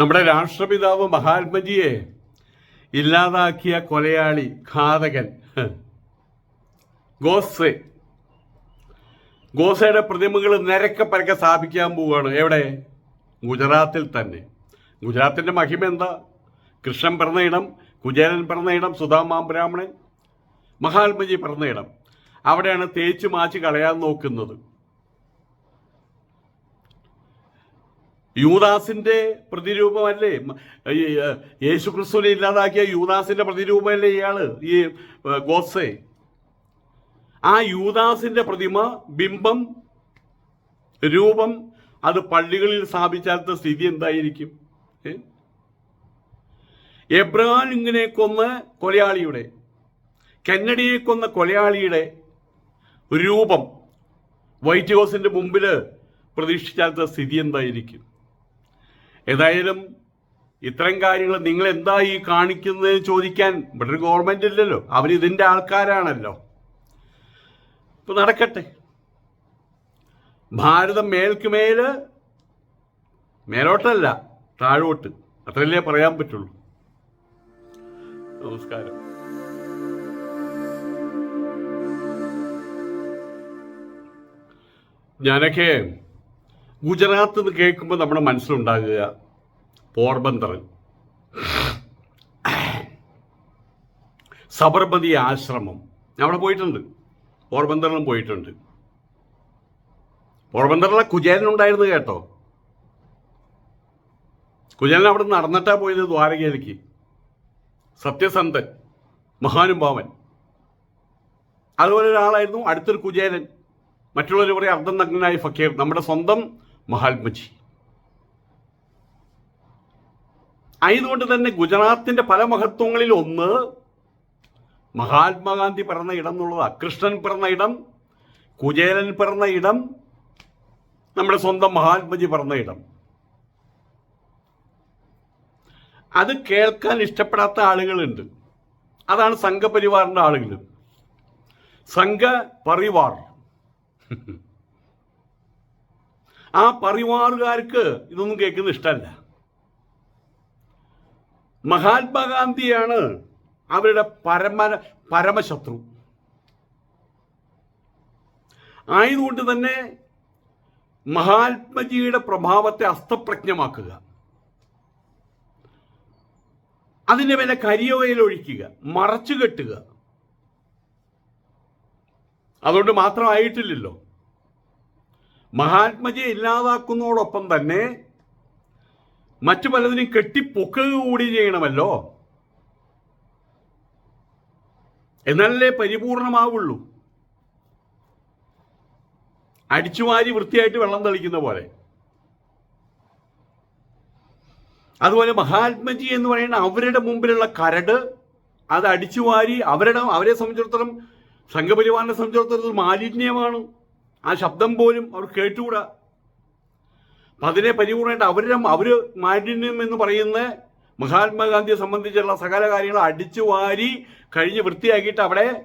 നമ്മുടെ രാഷ്ട്രപിതാവ് മഹാത്മജിയെ ഇല്ലാതാക്കിയ കൊലയാളി ഘാതകൻ. ഗോസെ. ഗോസയുടെ പ്രതിമകൾ നിരക്കെ പരക്കെ സ്ഥാപിക്കാൻ പോവുകയാണ് എവിടെ? ഗുജറാത്തിൽ തന്നെ. ഗുജറാത്തിന്റെ മഹിമ എന്താ? കൃഷ്ണൻ പിറന്ന ഇടം കുചേരൻ പിറന്ന ഇടം സുധാമാ ബ്രാഹ്മണൻ മഹാത്മജി പിറന്ന ഇടം. അവിടെയാണ് തേച്ചു മാച്ച് കളയാൻ നോക്കുന്നത്. യൂദാസിന്റെ പ്രതിരൂപമല്ലേ? യേശു ക്രിസ്തുവിനെ ഇല്ലാതാക്കിയ യൂദാസിന്റെ പ്രതിരൂപമല്ലേ ഇയാൾ? ഈ ഗോസേ. ആ യൂദാസിന്റെ പ്രതിമ ബിംബം രൂപം അത് പള്ളികളിൽ സ്ഥാപിച്ചാലത്തെ സ്ഥിതി എന്തായിരിക്കും? എബ്രഹാൻ എബ്രഹാം ഇങ്ങനെ കൊന്ന കൊലയാളിയുടെ കെന്നഡിയെ കൊന്ന കൊലയാളിയുടെ രൂപം വൈറ്റ് ഹൗസിന്റെ മുമ്പിൽ പ്രതീക്ഷിച്ചാലത്തെ സ്ഥിതി എന്തായിരിക്കും? ഏതായാലും ഇത്തരം കാര്യങ്ങൾ നിങ്ങൾ എന്താ ഈ കാണിക്കുന്നത് ചോദിക്കാൻ ഇവിടെ ഒരു ഗവൺമെന്റ് ഇല്ലല്ലോ. അവർ ഇതിന്റെ ആൾക്കാരാണല്ലോ. ഇപ്പൊ നടക്കട്ടെ. ഭാരതം മേൽക്കുമേൽ മേലോട്ടല്ല താഴോട്ട്. അത്രയല്ലേ പറയാൻ പറ്റുള്ളൂ. നമസ്കാരം. ഞാനൊക്കെ ഗുജറാത്ത് എന്ന് കേൾക്കുമ്പോൾ നമ്മുടെ മനസ്സിലുണ്ടാകുക പോർബന്തർ സബർമതി ആശ്രമം. ഞാൻ അവിടെ പോയിട്ടുണ്ട്. പോർബന്തറിലും പോയിട്ടുണ്ട്. പോർബന്തറിലെ കുചേരൻ ഉണ്ടായിരുന്നു കേട്ടോ. കുചേരൻ അവിടെ നടന്നിട്ടാ പോയത് ദ്വാരകയിലേക്ക്. സത്യസന്ധൻ മഹാനുഭാവൻ അതുപോലെ ഒരാളായിരുന്നു അടുത്തൊരു കുചേരൻ മറ്റുള്ളവർ പറയും അർദ്ധനഗ്നായ ഫക്കീർ. നമ്മുടെ സ്വന്തം മഹാത്മജി. ആയതുകൊണ്ട് തന്നെ ഗുജറാത്തിന്റെ പല മഹത്വങ്ങളിൽ ഒന്ന് മഹാത്മാഗാന്ധി പിറന്ന ഇടം എന്നുള്ളതാണ് കൃഷ്ണൻ പിറന്ന ഇടം കുചേരൻ പിറന്ന ഇടം നമ്മുടെ സ്വന്തം മഹാത്മജി പിറന്ന ഇടം. അത് കേൾക്കാൻ ഇഷ്ടപ്പെടാത്ത ആളുകളുണ്ട്. അതാണ് സംഘപരിവാറിന്റെ ആളുകൾ. സംഘ പരിവാർ ആ പരിവാറുകാർക്ക് ഇതൊന്നും കേൾക്കുന്ന ഇഷ്ടമല്ല. മഹാത്മാഗാന്ധിയാണ് അവരുടെ പരമ പരമശത്രു. ആയതുകൊണ്ട് തന്നെ മഹാത്മജിയുടെ പ്രഭാവത്തെ അസ്തപ്രജ്ഞമാക്കുക. അതിന്റെ മേലെ കരിയോയിൽ ഒഴിക്കുക മറച്ചു കെട്ടുക. അതുകൊണ്ട് മാത്രമായിട്ടില്ലല്ലോ. മഹാത്മജിയെ ഇല്ലാതാക്കുന്നതോടൊപ്പം തന്നെ മറ്റു പലതിനും കെട്ടിപ്പൊക്കുക കൂടി ചെയ്യണമല്ലോ. എന്നാലല്ലേ പരിപൂർണമാവുള്ളൂ. അടിച്ചുവാരി വൃത്തിയായിട്ട് വെള്ളം തളിക്കുന്ന പോലെ. അതുപോലെ മഹാത്മജി എന്ന് പറയുന്ന അവരുടെ മുമ്പിലുള്ള കരട് അത് അടിച്ചുവാരി അവരുടെ അവരെ സംബന്ധിച്ചിടത്തോളം സംഘപരിവാറിനെ സംബന്ധിച്ചിടത്തോളം മാലിന്യമാണ്. ആ ശബ്ദം പോലും അവർ കേട്ടുകൂടാ. അതിനെ പരിപൂർണമായിട്ട് അവരുടെ അവർ മാലിന്യം എന്ന് പറയുന്ന മഹാത്മാഗാന്ധിയെ സംബന്ധിച്ചുള്ള സകല കാര്യങ്ങൾ അടിച്ചു വാരി കഴിഞ്ഞ് വൃത്തിയാക്കിയിട്ട് അവിടെ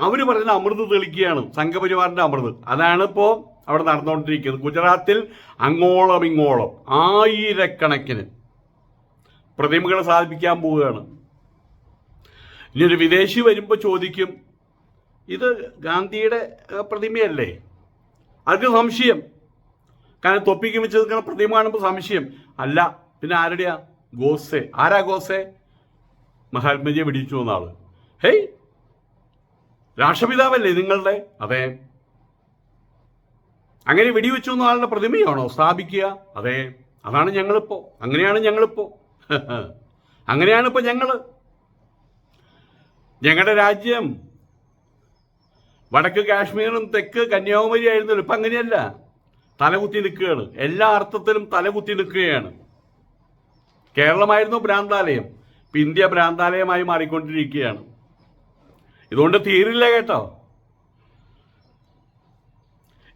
അവർ പറയുന്ന അമൃത് തെളിക്കുകയാണ് സംഘപരിവാറിന്റെ അമൃത്. അതാണ് ഇപ്പോൾ അവിടെ നടന്നുകൊണ്ടിരിക്കുന്നത്. ഗുജറാത്തിൽ അങ്ങോളം ഇങ്ങോളം ആയിരക്കണക്കിന് പ്രതിമകൾ സാധിപ്പിക്കാൻ പോവുകയാണ്. ഇനി ഒരു വിദേശി വരുമ്പോൾ ചോദിക്കും ഇത് ഗാന്ധിയുടെ പ്രതിമയല്ലേ? അതിന് സംശയം. കാരണം തൊപ്പിക്ക് വെച്ച് നിൽക്കുന്ന പ്രതിമ കാണുമ്പോൾ സംശയം. അല്ല പിന്നെ ആരുടെയാ? ഗോസെ. ആരാ ഗോസെ? മഹാത്മജിയെ പിടിച്ചു വന്ന ആൾ ഹേയ് രാഷ്ട്രപിതാവല്ലേ നിങ്ങളുടെ? അതെ. അങ്ങനെ വെടിവെച്ചു വന്ന ആളുടെ പ്രതിമയാണോ സ്ഥാപിക്കുക? അതെ. അതാണ് ഞങ്ങളിപ്പോ. അങ്ങനെയാണ് ഞങ്ങളിപ്പോ. അങ്ങനെയാണ് ഇപ്പൊ ഞങ്ങൾ. ഞങ്ങളുടെ രാജ്യം വടക്ക് കാശ്മീരും തെക്ക് കന്യാകുമാരി ആയിരുന്നല്ലോ ഇപ്പം അങ്ങനെയല്ല. തലകുത്തി നിൽക്കുകയാണ്. എല്ലാ അർത്ഥത്തിലും തലകുത്തി നിൽക്കുകയാണ്. കേരളമായിരുന്നു ഭ്രാന്താലയം. ഇപ്പം ഇന്ത്യ ഭ്രാന്താലയമായി മാറിക്കൊണ്ടിരിക്കുകയാണ്. ഇതുകൊണ്ട് തീരില്ല കേട്ടോ.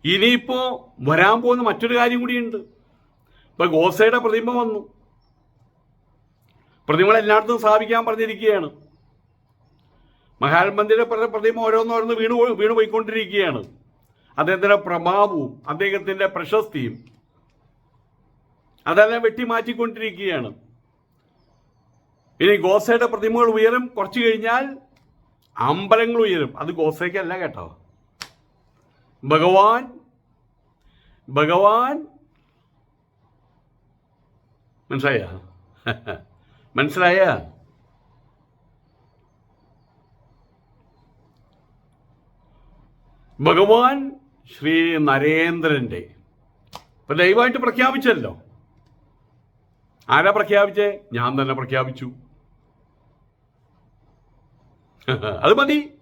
ഇനിയിപ്പോ വരാൻ പോകുന്ന മറ്റൊരു കാര്യം കൂടിയുണ്ട്. ഇപ്പൊ ഗോസയുടെ പ്രതിമ വന്നു. പ്രതിമകൾ എല്ലായിടത്തും സ്ഥാപിക്കാൻ പറഞ്ഞിരിക്കുകയാണ്. മഹാത്മന്ദിയുടെ പ്ര- പ്രതിമ ഓരോന്നോരോന്ന് വീണ് വീണു പോയിക്കൊണ്ടിരിക്കുകയാണ്. അദ്ദേഹത്തിന്റെ പ്രഭാവവും അദ്ദേഹത്തിന്റെ പ്രശസ്തിയും അതെല്ലാം വെട്ടിമാറ്റിക്കൊണ്ടിരിക്കുകയാണ്. ഇനി ഗോസയുടെ പ്രതിമകൾ ഉയരും. കുറച്ച് കഴിഞ്ഞാൽ അമ്പലങ്ങൾ ഉയരും. അത് ഗോസയ്ക്കല്ല കേട്ടോ. ഭഗവാൻ ഭഗവാൻ. മനസ്സിലായ? മനസ്സിലായ? ഭഗവാൻ ശ്രീ നരേന്ദ്രന്റെ. ഇപ്പൊ ലൈവായിട്ട് പ്രഖ്യാപിച്ചല്ലോ. ആരാ പ്രഖ്യാപിച്ചേ? ഞാൻ തന്നെ പ്രഖ്യാപിച്ചു. അത് മതി.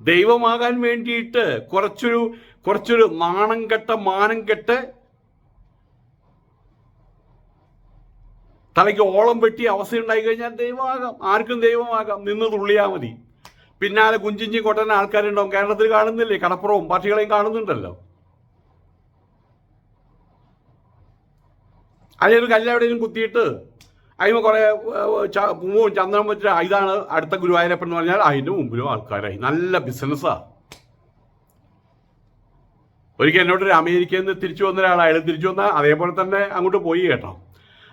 ദൈവമാകാൻ വേണ്ടിയിട്ട് കുറച്ചൊരു കുറച്ചൊരു നാണം കെട്ട മാനം കെട്ട് തലയ്ക്ക് ഓളം വെട്ടി അവസ്ഥ ഉണ്ടായി കഴിഞ്ഞാൽ ദൈവമാകാം. ആർക്കും ദൈവമാകാം. നിന്ന് തുള്ളിയാൽ മതി. പിന്നാലെ കുഞ്ചിഞ്ചി കൊട്ടന ആൾക്കാരുണ്ടാവും. കേരളത്തിൽ കാണുന്നില്ലേ? കടപ്പുറവും പാർട്ടികളെയും കാണുന്നുണ്ടല്ലോ. അതിനൊരു കല്ലെവിടെയും കുത്തിയിട്ട് അതിന് കുറേ പൂവും ചന്ദനം വെച്ചിട്ട് ഇതാണ് അടുത്ത ഗുരുവായൂരപ്പൻ എന്ന് പറഞ്ഞാൽ അതിന്റെ മുമ്പിലും ആൾക്കാരായി. നല്ല ബിസിനസ്സാ. ഒരിക്കൽ എന്നോട് ഒരു അമേരിക്കയിൽ നിന്ന് തിരിച്ചു വന്ന ഒരാൾ അയാൾ തിരിച്ചു വന്ന അതേപോലെ തന്നെ അങ്ങോട്ട് പോയി കേട്ടോ.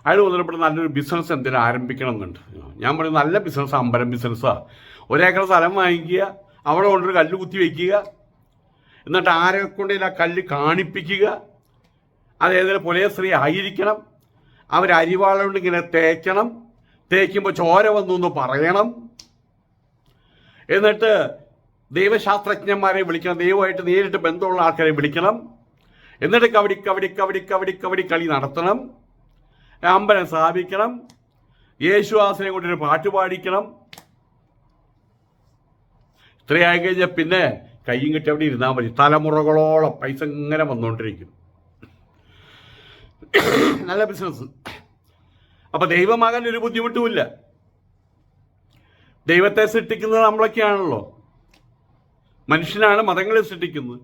അയാൾ വന്നപ്പോൾ നല്ലൊരു ബിസിനസ് എന്തെങ്കിലും ആരംഭിക്കണം എന്നുണ്ട് ഞാൻ പറയും നല്ല ബിസിനസ് അമ്പലം ബിസിനസ്സാണ് ഒരേക്കർ സ്ഥലം വാങ്ങിക്കുക അവിടെ കൊണ്ടൊരു കല്ല് കുത്തി വയ്ക്കുക എന്നിട്ട് ആരെ കൊണ്ടേ ആ കല്ല് കാണിപ്പിക്കുക അത് ഏതെങ്കിലും പുലയ സ്ത്രീ ആയിരിക്കണം അവർ അരിവാളുകൊണ്ട് ഇങ്ങനെ തേക്കണം തേക്കുമ്പോൾ ചോര വന്നു എന്ന് പറയണം. എന്നിട്ട് ദൈവശാസ്ത്രജ്ഞന്മാരെ വിളിക്കണം ദൈവമായിട്ട് നേരിട്ട് ബന്ധമുള്ള ആൾക്കാരെ വിളിക്കണം. എന്നിട്ട് കവടി കവടി കവടി കവടി കവടി കളി നടത്തണം. അമ്പലം സ്ഥാപിക്കണം. യേശുവാസനെ കൊണ്ടൊരു പാട്ട് പാടിക്കണം. ഇത്രയായി കഴിഞ്ഞാൽ പിന്നെ കയ്യും കിട്ടി അവിടെ ഇരുന്നാൽ മതി. തലമുറകളോളം പൈസ ഇങ്ങനെ വന്നുകൊണ്ടിരിക്കും നല്ല ബിസിനസ് അപ്പൊ ദൈവമാകാൻ ഒരു ബുദ്ധിമുട്ടുമില്ല. ദൈവത്തെ സൃഷ്ടിക്കുന്നത് നമ്മളൊക്കെയാണല്ലോ. മനുഷ്യനാണ് മതങ്ങളെ സൃഷ്ടിക്കുന്നത്.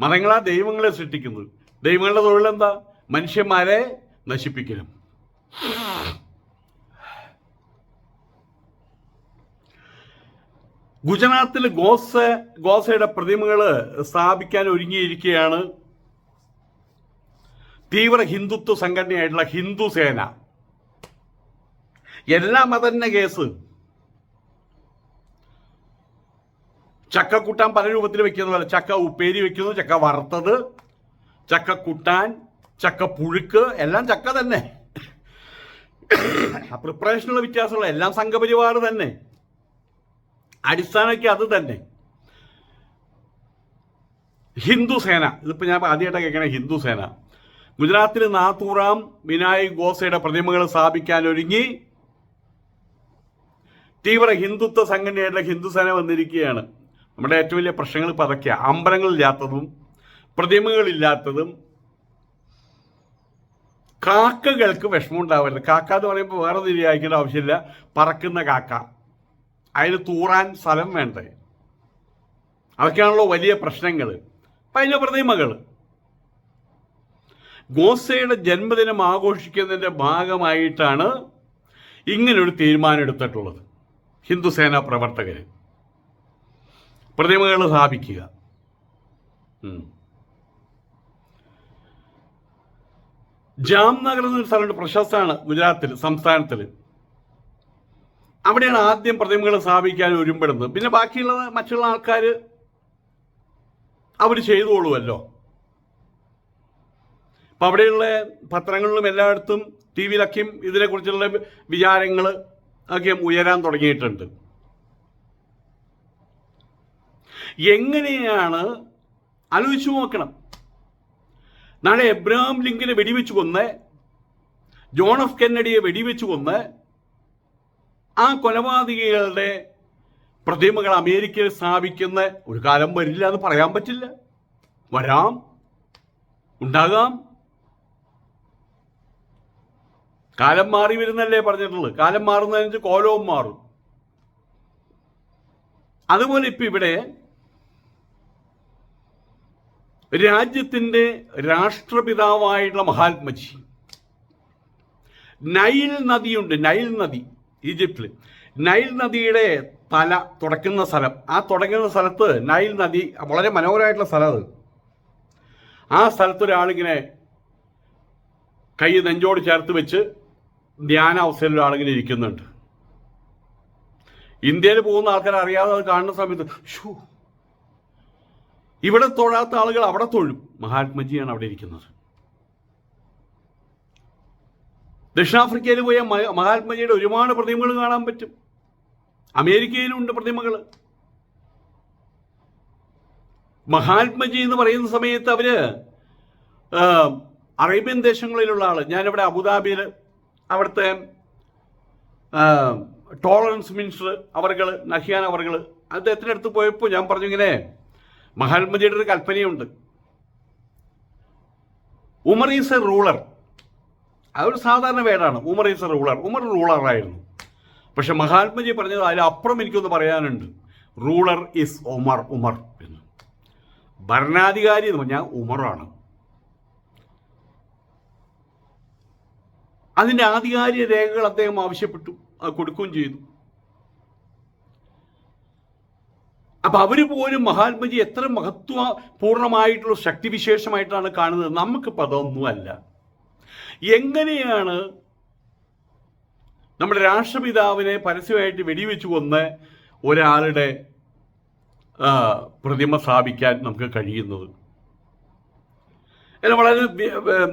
മതങ്ങളാ ദൈവങ്ങളെ സൃഷ്ടിക്കുന്നത്. ദൈവങ്ങളുടെ തൊഴിലെന്താ മനുഷ്യന്മാരെ നശിപ്പിക്കലും ഗുജറാത്തിൽ ഗോസ ഗോസയുടെ പ്രതിമകൾ സ്ഥാപിക്കാൻ ഒരുങ്ങിയിരിക്കുകയാണ് തീവ്ര ഹിന്ദുത്വ സംഘടനയായിട്ടുള്ള ഹിന്ദു സേന. എല്ലാം അതന്നെ കേസ്. ചക്ക കൂട്ടാൻ പല രൂപത്തിൽ വെക്കുന്ന പോലെ ചക്ക ഉപ്പേരി വെക്കുന്നു ചക്ക വറുത്തത് ചക്ക കുട്ടാൻ ചക്ക പുഴുക്ക് എല്ലാം ചക്ക തന്നെ. പ്രിപ്പറേഷനുള്ള വ്യത്യാസമുള്ള എല്ലാം സംഘപരിവാർ തന്നെ. അടിസ്ഥാനമൊക്കെ അത് തന്നെ. ഹിന്ദു സേന ഇതിപ്പോൾ ഞാൻ ആദ്യമായിട്ട് കേൾക്കണേ ഹിന്ദു സേന. ഗുജറാത്തിൽ നാത്തൂറാം വിനായക് ഗോസയുടെ പ്രതിമകൾ സ്ഥാപിക്കാൻ ഒരുങ്ങി തീവ്ര ഹിന്ദുത്വ സംഘടനയായിട്ടുള്ള ഹിന്ദുസേന വന്നിരിക്കുകയാണ്. നമ്മുടെ ഏറ്റവും വലിയ പ്രശ്നങ്ങൾ അതൊക്കെയാണ് അമ്പലങ്ങളില്ലാത്തതും പ്രതിമകളില്ലാത്തതും കാക്കകൾക്ക് വിഷമം ഉണ്ടാവരുത് കാക്ക എന്ന് പറയുമ്പോൾ വേറെ തിരിയാക്കേണ്ട ആവശ്യമില്ല. പറക്കുന്ന കാക്ക. അതിന് തൂറാൻ സ്ഥലം വേണ്ടേ? അതൊക്കെയാണല്ലോ വലിയ പ്രശ്നങ്ങൾ അപ്പം അതിന്റെ പ്രതിമകൾ ഗോസയുടെ ജന്മദിനം ആഘോഷിക്കുന്നതിന്റെ ഭാഗമായിട്ടാണ് ഇങ്ങനൊരു തീരുമാനം എടുത്തിട്ടുള്ളത്. ഹിന്ദുസേനാ പ്രവർത്തകർ പ്രതിമകൾ സ്ഥാപിക്കുക. ജാംനഗർ എന്നൊരു സ്ഥലമുണ്ട് പ്രശസ്തമാണ് ഗുജറാത്തിൽ സംസ്ഥാനത്തിൽ. അവിടെയാണ് ആദ്യം പ്രതിമകൾ സ്ഥാപിക്കാൻ ഒരുമ്പെടുന്നത്. പിന്നെ ബാക്കിയുള്ളത് മറ്റുള്ള ആൾക്കാർ അവർ ചെയ്തോളുമല്ലോ അപ്പം അവിടെയുള്ള പത്രങ്ങളിലും എല്ലായിടത്തും ടി വിയിലൊക്കെയും ഇതിനെക്കുറിച്ചുള്ള വിചാരങ്ങൾ ഒക്കെ ഉയരാൻ തുടങ്ങിയിട്ടുണ്ട്. എങ്ങനെയാണ് ആലോചിച്ചു നോക്കണം. നാളെ എബ്രഹാം ലിങ്കിനെ വെടിവെച്ച് കൊന്ന് ജോൺ ഓഫ് കെന്നഡിയെ വെടിവെച്ച് കൊന്ന് ആ കൊലപാതകികളുടെ പ്രതിമകൾ അമേരിക്കയിൽ സ്ഥാപിക്കുന്ന ഒരു കാലം വരില്ല എന്ന് പറയാൻ പറ്റില്ല. വരാം. ഉണ്ടാകാം. കാലം മാറി വരുന്നല്ലേ പറഞ്ഞിട്ടുള്ളത്. കാലം മാറുന്നതിന് കോലവും മാറും. അതുപോലെ ഇപ്പൊ ഇവിടെ രാജ്യത്തിന്റെ രാഷ്ട്രപിതാവായിട്ടുള്ള മഹാത്മജി. നൈൽ നദിയുണ്ട് നൈൽ നദി ഈജിപ്തിൽ. നൈൽ നദിയുടെ തല തുടക്കുന്ന സ്ഥലം ആ തുടങ്ങുന്ന സ്ഥലത്ത് നൈൽ നദി വളരെ മനോഹരമായിട്ടുള്ള സ്ഥലം അത്. ആ സ്ഥലത്ത് ഒരാളിങ്ങനെ കൈ നെഞ്ചോട് ചേർത്ത് വെച്ച് ധ്യാന ഒരാളിങ്ങനെ ഇരിക്കുന്നുണ്ട്. ഇന്ത്യയിൽ പോകുന്ന ആൾക്കാർ അറിയാതെ അത് കാണുന്ന സമയത്ത് ഷൂ ഇവിടെ തൊഴാത്ത ആളുകൾ അവിടെ തൊഴും. മഹാത്മജിയാണ് അവിടെ ഇരിക്കുന്നത്. ദക്ഷിണാഫ്രിക്കയിൽ പോയ മഹാത്മജിയുടെ ഒരുപാട് പ്രതിമകൾ കാണാൻ പറ്റും. അമേരിക്കയിലുണ്ട് പ്രതിമകൾ. മഹാത്മജി എന്ന് പറയുന്ന സമയത്ത് അവർ അറേബ്യൻ ദേശങ്ങളിലുള്ള ആൾ. ഞാനിവിടെ അബുദാബിയിൽ അവിടുത്തെ ടോളറൻസ് മിനിസ്റ്റർ അവർകൾ നഹിയാൻ അവർകൾ അദ്ദേഹത്തിന്റെ അടുത്ത് പോയപ്പോൾ ഞാൻ പറഞ്ഞു ഇങ്ങനെ മഹാത്മജിയുടെ ഒരു കൽപ്പനയുണ്ട്. Umar is a ruler. അതൊരു സാധാരണ വേടാണ്. Umar is a ruler. Umar റൂളറായിരുന്നു പക്ഷെ മഹാത്മജി പറഞ്ഞത് അതിലപ്പുറം എനിക്കൊന്ന് പറയാനുണ്ട്. റൂളർ ഇസ് ഉമർ ഉമർ എന്ന്. ഭരണാധികാരി എന്ന് പറഞ്ഞാൽ ഉമറാണ് അതിന്റെ ആധികാരിക രേഖകൾ അദ്ദേഹം ആവശ്യപ്പെട്ടു കൊടുക്കുകയും ചെയ്തു. അപ്പൊ അവർ പോലും മഹാത്മജി എത്ര മഹത്വ പൂർണമായിട്ടുള്ള ശക്തിവിശേഷമായിട്ടാണ് കാണുന്നത്? നമുക്ക് അതൊന്നുമല്ല എങ്ങനെയാണ് നമ്മുടെ രാഷ്ട്രപിതാവിനെ പരസ്യമായിട്ട് വെടിവെച്ച് കൊന്ന് ഒരാളുടെ പ്രതിമ സ്ഥാപിക്കാൻ നമുക്ക് കഴിയുന്നത്? അല്ല വളരെ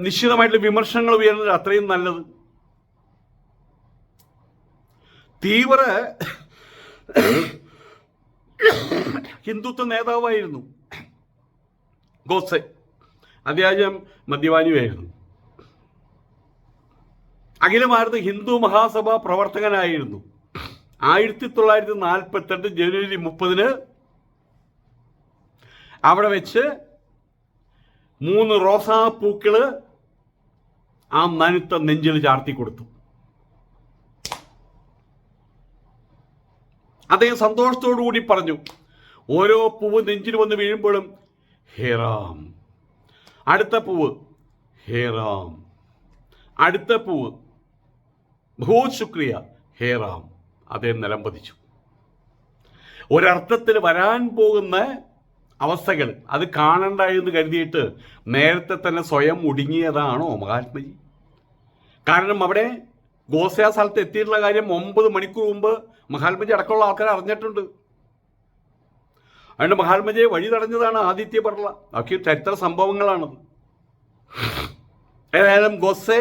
നിശ്ചിതമായിട്ടുള്ള വിമർശനങ്ങൾ ഉയർന്നത് അത്രയും നല്ലത്. തീവ്ര ഹിന്ദുത്വ നേതാവായിരുന്നു. ഗോസെ അദ്ദേഹം മദ്യപാനിയായിരുന്നു അഖില ഭാരത ഹിന്ദു മഹാസഭ പ്രവർത്തകനായിരുന്നു. ആയിരത്തി തൊള്ളായിരത്തി നാൽപ്പത്തെട്ട് ജനുവരി മുപ്പതിന് അവിടെ വെച്ച് മൂന്ന് റോസാപ്പൂക്കൾ ആ നനുത്ത നെഞ്ചിൽ ചാർത്തി കൊടുത്തു. അദ്ദേഹം സന്തോഷത്തോടു കൂടി പറഞ്ഞു ഓരോ പൂവ് നെഞ്ചിൽ വന്ന് വീഴുമ്പോഴും ഹേറാം. അടുത്ത പൂവ് ഹേറാം. അടുത്ത പൂവ് ബഹുത് ശുക്രിയ ഹേറാം. അദ്ദേഹം നിലംപതിച്ചു ഒരർത്ഥത്തിൽ വരാൻ പോകുന്ന അവസ്ഥകൾ അത് കാണണ്ട എന്ന് കരുതിയിട്ട് നേരത്തെ തന്നെ സ്വയം ഒടുങ്ങിയതാണോ മഹാത്മജി? കാരണം അവിടെ ഗോസയ സ്ഥലത്ത് എത്തിയിട്ടുള്ള കാര്യം ഒമ്പത് മണിക്കൂർ മുമ്പ് മഹാത്മജി അടക്കമുള്ള ആൾക്കാർ അറിഞ്ഞിട്ടുണ്ട്. അതുകൊണ്ട് മഹാത്മജിയെ വഴി തടഞ്ഞതാണ് ആദിത്യ ബർള. ബാക്കി ചരിത്ര സംഭവങ്ങളാണത്. ഏതായാലും ഗോസെ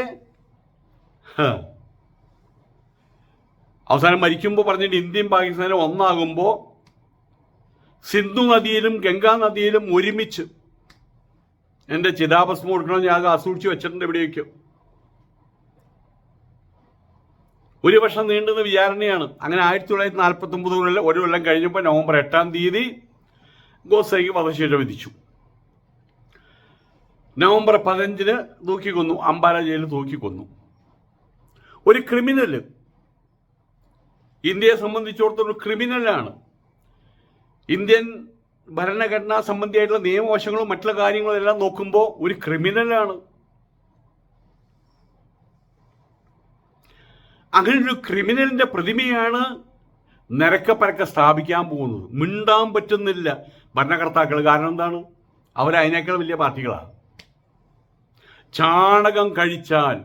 അവസാനം മരിക്കുമ്പോൾ പറഞ്ഞിട്ട് ഇന്ത്യയും പാകിസ്ഥാനും ഒന്നാകുമ്പോൾ സിന്ധു നദിയിലും ഗംഗാ നദിയിലും ഒരുമിച്ച് എന്റെ ചിതാഭസ്മം കൊടുക്കണം ഞാൻ അത് അസൂക്ഷിച്ച് വെച്ചിട്ടുണ്ട് എവിടെയൊക്കെയോ ഒരു വർഷം നീണ്ടുന്ന വിചാരണയാണ്. അങ്ങനെ ആയിരത്തി തൊള്ളായിരത്തി നാൽപ്പത്തി ഒമ്പത് ഒരു കൊല്ലം കഴിഞ്ഞപ്പോൾ നവംബർ എട്ടാം തീയതി ഗോസയ്ക്ക് വധശിക്ഷ വിധിച്ചു. നവംബർ പതിനഞ്ചിന് തൂക്കിക്കൊന്നു അംബാല ജയിലിൽ തൂക്കിക്കൊന്നു. ഒരു ക്രിമിനൽ ഇന്ത്യയെ സംബന്ധിച്ചിടത്തോളം ക്രിമിനലാണ്. ഇന്ത്യൻ ഭരണഘടനാ സംബന്ധിയായിട്ടുള്ള നിയമവശങ്ങളും മറ്റുള്ള കാര്യങ്ങളും എല്ലാം നോക്കുമ്പോൾ ഒരു ക്രിമിനലാണ്. അങ്ങനെ ഒരു ക്രിമിനലിന്റെ പ്രതിമയാണ് നിരക്കപ്പരക്കെ സ്ഥാപിക്കാൻ പോകുന്നത്. മിണ്ടാൻ പറ്റുന്നില്ല. ഭരണകർത്താക്കൾ കാരണം എന്താണ്? അവരതിനേക്കാൾ വലിയ പാർട്ടികളാണ്. ചാണകം കഴിച്ചാൽ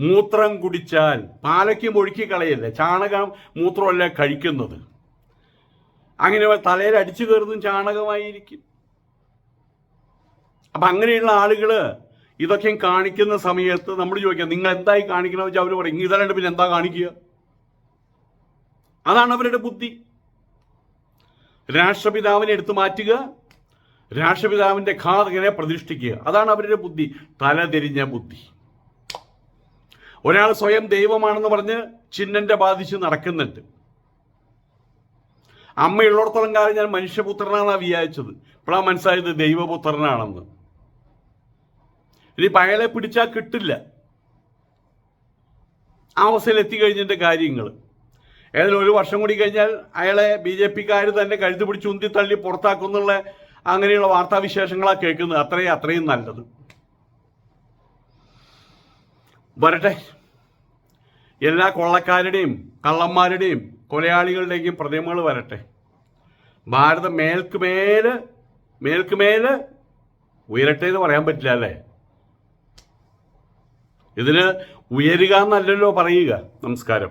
മൂത്രം കുടിച്ചാൽ പാലയ്ക്ക് ഒഴുക്കി കളയല്ലേ? ചാണകം മൂത്രമല്ല കഴിക്കുന്നത്? അങ്ങനെ തലയിൽ അടിച്ചു കയറുന്നതും ചാണകമായിരിക്കും. അപ്പം അങ്ങനെയുള്ള ആളുകൾ ഇതൊക്കെ കാണിക്കുന്ന സമയത്ത് നമ്മൾ ചോദിക്കാം നിങ്ങൾ എന്തായി കാണിക്കണമെന്ന് വെച്ചാൽ അവർ പറയും ഇതല്ലാണ്ട് പിന്നെ എന്താ കാണിക്കുക? അതാണ് അവരുടെ ബുദ്ധി. രാഷ്ട്രപിതാവിനെ എടുത്തു മാറ്റുക രാഷ്ട്രപിതാവിന്റെ ഘാതകനെ പ്രതിഷ്ഠിക്കുക. അതാണ് അവരുടെ ബുദ്ധി. തലതിരിഞ്ഞ ബുദ്ധി. ഒരാൾ സ്വയം ദൈവമാണെന്ന് പറഞ്ഞ് ചിഹ്നന്റെ ബാധിച്ച് നടക്കുന്നുണ്ട്. അമ്മയുള്ളിടത്തോളം കാലം ഞാൻ മനുഷ്യപുത്രനാണെന്നാണ് വിചാരിച്ചത്. ഇപ്പോഴാണ് മനസ്സിലായത് ദൈവപുത്രനാണെന്ന്. ഇനി പഴയ പിടിച്ചാൽ കിട്ടില്ല. ആ അവസ്ഥയിൽ എത്തിക്കഴിഞ്ഞിട്ട് കാര്യങ്ങൾ. ഏതായാലും ഒരു വർഷം കൂടി കഴിഞ്ഞാൽ അയാളെ ബി ജെ പിക്കാർ തന്നെ കഴുത്ത് പിടിച്ച് ഉന്തി തള്ളി പുറത്താക്കുന്നുള്ള അങ്ങനെയുള്ള വാർത്താവിശേഷങ്ങളാണ് കേൾക്കുന്നത്. അത്രയും അത്രയും നല്ലത്. വരട്ടെ. എല്ലാ കൊള്ളക്കാരുടെയും കള്ളന്മാരുടെയും കൊലയാളികളുടെയും പ്രതിമകൾ വരട്ടെ. ഭാരതം മേൽക്കുമേൽ മേൽക്കുമേൽ ഉയരട്ടെ എന്ന് പറയാൻ പറ്റില്ല അല്ലേ? ഇതിന് ഉയരുക എന്നല്ലല്ലോ പറയുക. നമസ്കാരം.